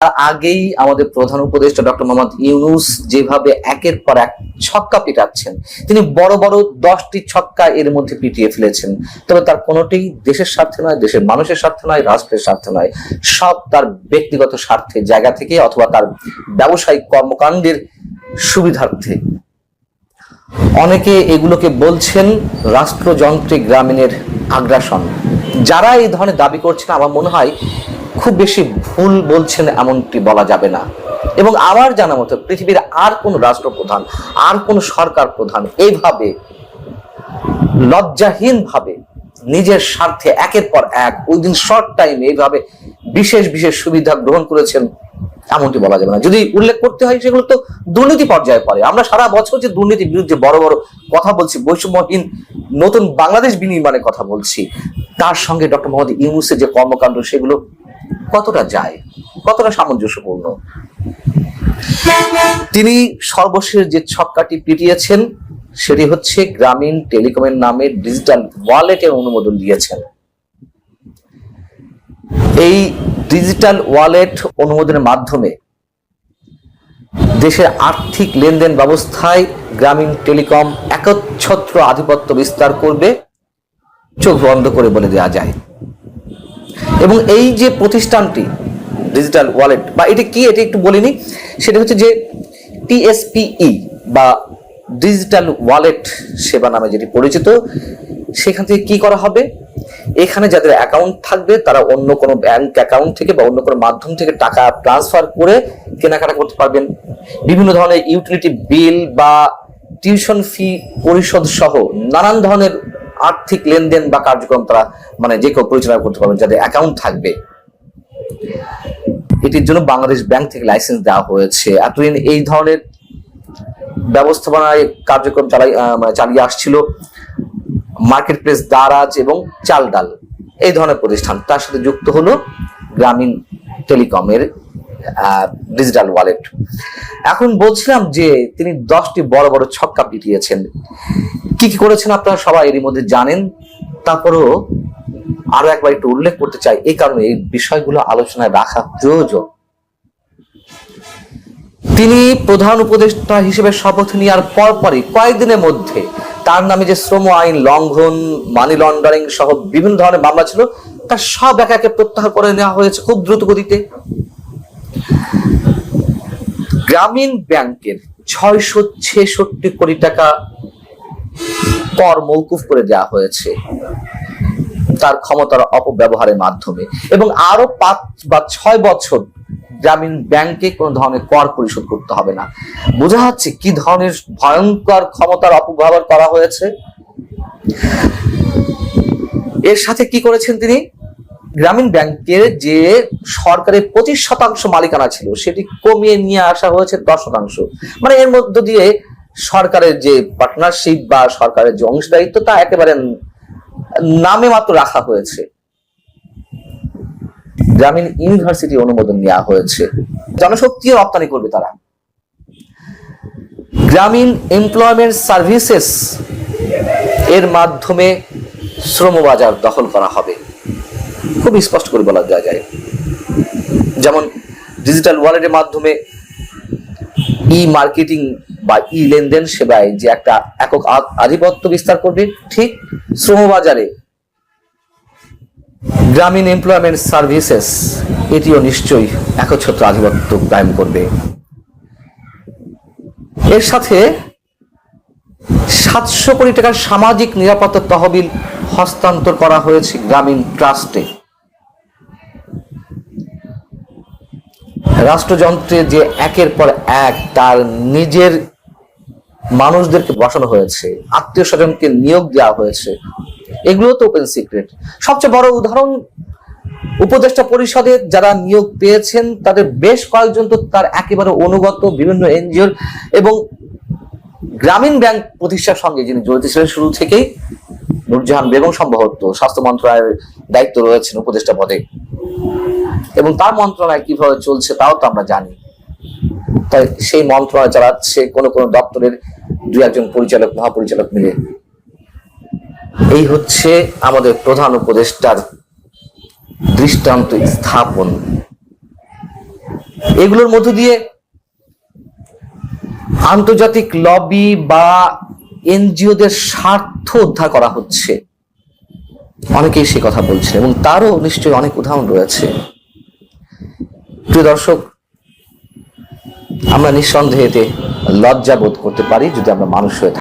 তার আগেই আমাদের প্রধান উপদেষ্টা ডক্টর মোহাম্মদ ইউনুস যেভাবে একের পর এক ছক্কা পিটাচ্ছেন, তিনি বড় বড় দশটি ছক্কা এর মধ্যে পিটিয়ে ফেলেছেন। তবে তার কোনোটি দেশের স্বার্থে নয়, দেশের মানুষের স্বার্থে নয়, রাষ্ট্রের স্বার্থে নয়। সব তার ব্যক্তিগত স্বার্থের জায়গা থেকে অথবা তার ব্যবসায়িক কর্মকাণ্ডের সুবিধার্থে। অনেকে এগুলোকে বলছেন রাষ্ট্রযন্ত্রে গ্রামীণের আগ্রাসন। যারা এই ধরনের দাবি করছেন, আমার মনে হয় খুব বেশি ভুল বলছেন এমনটি বলা যাবে না। এবং আমার জানা মতো পৃথিবীর আর কোন রাষ্ট্রপ্রধান, আর কোন সরকার প্রধান এইভাবে লজ্জাহীন ভাবে নিজের স্বার্থে একের পর এক ওই দিন শর্ট টাইম এইভাবে বিশেষ বিশেষ সুবিধা গ্রহণ করেছেন, এমনটি বলা যাবে না। যদি উল্লেখ করতে হয়, সেগুলো তো দুর্নীতি পর্যায়ে পড়ে। আমরা সারা বছর যে দুর্নীতির বিরুদ্ধে বড় বড় কথা বলছি, বৈষম্যহীন নতুন বাংলাদেশ বিনির্মাণের কথা বলছি, তার সঙ্গে ডক্টর মোহাম্মদ ইউনুসের যে কর্মকাণ্ড, সেগুলো কতটা যায়? কতটা সামঞ্জস্যপূর্ণ? তিনি সর্বশেষ যে ছক্কাটি পিটিয়েছেন, সেটি হচ্ছে গ্রামীণ টেলিকমের নামে ডিজিটাল ওয়ালেটের অনুমোদন দিয়েছেন। এই ডিজিটাল ওয়ালেট অনুমোদনের মাধ্যমে দেশের আর্থিক লেনদেন ব্যবস্থায় গ্রামীণ টেলিকম একচ্ছত্র আধিপত্য বিস্তার করবে, চোখ বন্ধ করে বলে দেওয়া যায়। এবং এই যে প্রতিষ্ঠানটি ডিজিটাল ওয়ালেট বা এটা কি এটা একটু বলিনি, সেটা হচ্ছে যে টিএসপিই বা ডিজিটাল ওয়ালেট সেবা নামে যেটি পরিচিত, সেখান থেকে কি করা হবে? এখানে যাদের অ্যাকাউন্ট থাকবে, তারা অন্য কোনো ব্যাংক অ্যাকাউন্ট থেকে বা অন্য কোনো মাধ্যম থেকে টাকা ট্রান্সফার করে কেনাকাটা করতে পারবেন। বিভিন্ন ধরনের ইউটিলিটি বিল বা টিউশন ফি পরিশোধ সহ নানান ধরনের আর্থিক লেনদেন বা কার্যক্রম তারা মানে যে কেউ পরিচালনা করতে পারবেন, যাদের অ্যাকাউন্ট থাকবে। এটির জন্য বাংলাদেশ ব্যাংক থেকে লাইসেন্স দেওয়া হয়েছে। এতদিন এই ধরনের ব্যবস্থাপনায় কার্যক্রম চালাই মানে চালিয়ে আসছিল মার্কেট প্লেস দারাজ এবং চাল ডাল এই ধরনের প্রতিষ্ঠান। তার সাথে যুক্ত হলো গ্রামীণ টেলিকমের ডিজিটাল ওয়ালেট এখন বলছিলাম যে তিনি দশটি বড় বড় ছক্কা পিটিয়েছেন। কি কি করেছেন আপনারা সবাই এরই মধ্যে জানেন। তারপরেও আরও একবার একটু উল্লেখ করতে চাই, এই কারণে এই বিষয়গুলো আলোচনায় রাখা প্রয়োজন। তিনি প্রধান উপদেষ্টা হিসেবে শপথ নেওয়ার পরপরই কয়েকদিনের মধ্যে তার নামে যে শ্রম আইন লঙ্ঘন মানি লন্ডারিং সহ বিভিন্ন ধরনের মামলা ছিল, তার সব একে একে প্রত্যাহার করে নেওয়া হয়েছে খুব দ্রুত গতিতে। গ্রামীণ ব্যাংকের ছয়শো ছেষট্টি কোটি টাকা কর মৌকুফ করে দেওয়া হয়েছে তার ক্ষমতার অপব্যবহারের মাধ্যমে। এবং আরও পাঁচ বা ছয় বছর গ্রামীণ ব্যাংকে কোনো ধরনের কর পরিশোধ করতে হবে না। বোঝা যাচ্ছে কি ধরনের ভয়ঙ্কর ক্ষমতার অপব্যবহার করা হয়েছে? এর সাথে কি করেছেন তিনি? গ্রামীণ ব্যাংকের যে সরকারের পঁচিশ শতাংশ মালিকানা ছিল, সেটি কমিয়ে নিয়ে আসা হয়েছে দশ শতাংশ। মানে এর মধ্য দিয়ে সরকারের যে পার্টনারশিপ বা সরকারের যে অংশদারিত্ব তা একেবারে নামে মাত্র রাখা হয়েছে। গ্রামীণ ইউনিভার্সিটি অনুমোদন নেওয়া হয়েছে। জনশক্তি রপ্তানি করবে তারা। গ্রামীণ এমপ্লয়মেন্ট সার্ভিসেস এর মাধ্যমে শ্রমবাজার দখল করা হবে। খুব স্পষ্ট করে বলা দেওয়া যায় যেমন ডিজিটাল ওয়ালেটের মাধ্যমে ই মার্কেটিং বা ই লেনদেন সেবায় যে একটা একক আধিপত্য বিস্তার করবে, ঠিক শ্রমবাজারে গ্রামীণ এমপ্লয়মেন্ট সার্ভিসেস এটিও নিশ্চয়ই একচ্ছত্র আধিপত্য কায়েম করবে। এর সাথে সাতশো কোটি টাকার সামাজিক নিরাপত্তা তহবিল হস্তান্তর করা হয়েছে গ্রামীণ ট্রাস্টে। রাষ্ট্রযন্ত্রে যে একের পর এক তার নিজের মানুষদেরকে বসানো হয়েছে, আত্মীয় স্বজনকে নিয়োগ দেওয়া হয়েছে, এগুলো তো ওপেন সিক্রেট সবচেয়ে বড় উদাহরণ, উপদেষ্টা পরিষদে যারা নিয়োগ পেয়েছেন, তাদের বেশ কয়েকজন তো তার একেবারে অনুগত বিভিন্ন এনজিওর এবং গ্রামীণ ব্যাংক প্রতিষ্ঠার সঙ্গে যিনি জড়িত ছিলেন, শুরু থেকেই নুরজাহান বেগম সম্ভবত স্বাস্থ্য মন্ত্রণালয়ের দায়িত্ব রয়েছেন উপদেষ্টা পদে। এবং তার মন্ত্রণালয় কীভাবে চলছে তাও তো আমরা জানি। তাই সেই মন্ত্রণালয় চালাচ্ছে কোন কোন দপ্তরের দুই একজন পরিচালক, মহাপরিচালক মিলে। এই হচ্ছে আমাদের প্রধান উপদেষ্টার দৃষ্টান্ত স্থাপন। এগুলোর মধ্য দিয়ে আন্তর্জাতিক লবি বা এনজিওদের স্বার্থ উদ্ধার করা হচ্ছে। অনেকেই সে কথা বলছে এবং তারও নিশ্চয়ই অনেক উদাহরণ রয়েছে। প্রিয় দর্শক, আমরা নিঃসন্দেহেতে লজ্জা বোধ করতে পারি যদি আমরা মানুষ হয়ে থাকি।